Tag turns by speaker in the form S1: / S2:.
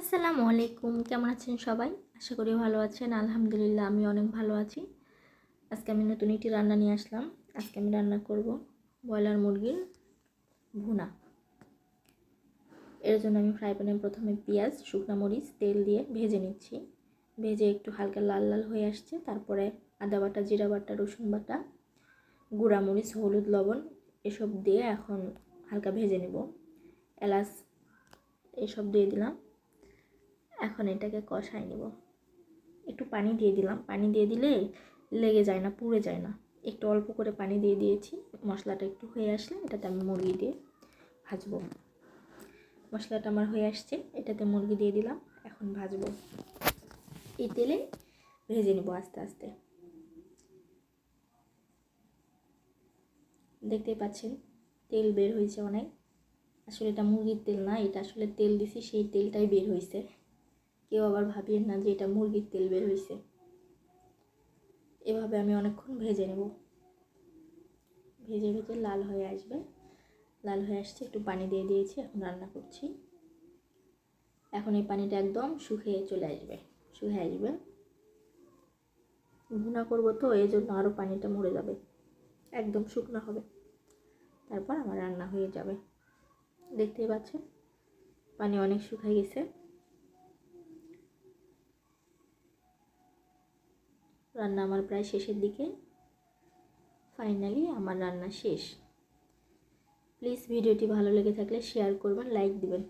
S1: আসসালামু আলাইকুম, কেমন আছেন সবাই? আশা করি ভালো আছেন, আলহামদুলিল্লাহ আমি অনেক ভালো আছি। আজকে আমি নতুন একটি রান্না নিয়ে আসলাম। আজকে আমি রান্না করব ব্রয়লার মুরগির ভুনা। এর জন্য আমি ফ্রাই প্যানে প্রথমে পেঁয়াজ, শুকনো মরিচ, তেল দিয়ে ভেজে নিচ্ছি। ভেজে একটু হালকা লাল লাল হয়ে আসছে। তারপরে আদা বাটা, জিরা বাটা, রসুন বাটা, গুঁড়া মরিচ, হলুদ, লবণ এসব দিয়ে এখন হালকা ভেজে নেব। এলাচ এসব দিয়ে দিলাম। এখন এটাকে কষাই নেব। একটু পানি দিয়ে দিলাম। পানি দিয়ে দিলে লেগে যায় না, পুড়ে যায় না। একটু অল্প করে পানি দিয়ে দিয়েছি। মশলাটা একটু হয়ে আসলে এটাতে আমি মুরগি দিয়ে ভাজবো। মশলাটা আমার হয়ে আসছে, এটাতে মুরগি দিয়ে দিলাম, এখন ভাজবো। এই তেলে ভেজে নেব আস্তে আস্তে। দেখতেই পাচ্ছেন, তেল বের হয়েছে অনেক। আসলে এটা মুরগির তেল না, এটা আসলে তেল দিছি, সেই তেলটাই বের হয়েছে। কেউ আবার ভাবিয়েন না যে এটা মুরগির তেল বের হয়েছে এভাবে আমি অনেকক্ষণ ভেজে নেব। ভেজে ভেজে লাল হয়ে আসবে। লাল হয়ে আসছে, একটু পানি দিয়ে দিয়েছি, এখন রান্না করছি। এখন এই পানিটা একদম শুকিয়ে চলে আসবে, শুকিয়ে আসবে। ভুনা করব তো, এই জন্য আরও পানিটা মরে যাবে। একদম শুকনো হবে। তারপর আমার রান্না হয়ে যাবে। দেখতেই পাচ্ছেন? পানি অনেক শুকিয়ে গেছে। রান্না আমার প্রায় শেষের দিকে। ফাইনালি আমার রান্না শেষ। প্লিজ ভিডিওটি ভালো লেগে থাকলে শেয়ার করবেন লাইক দিবেন।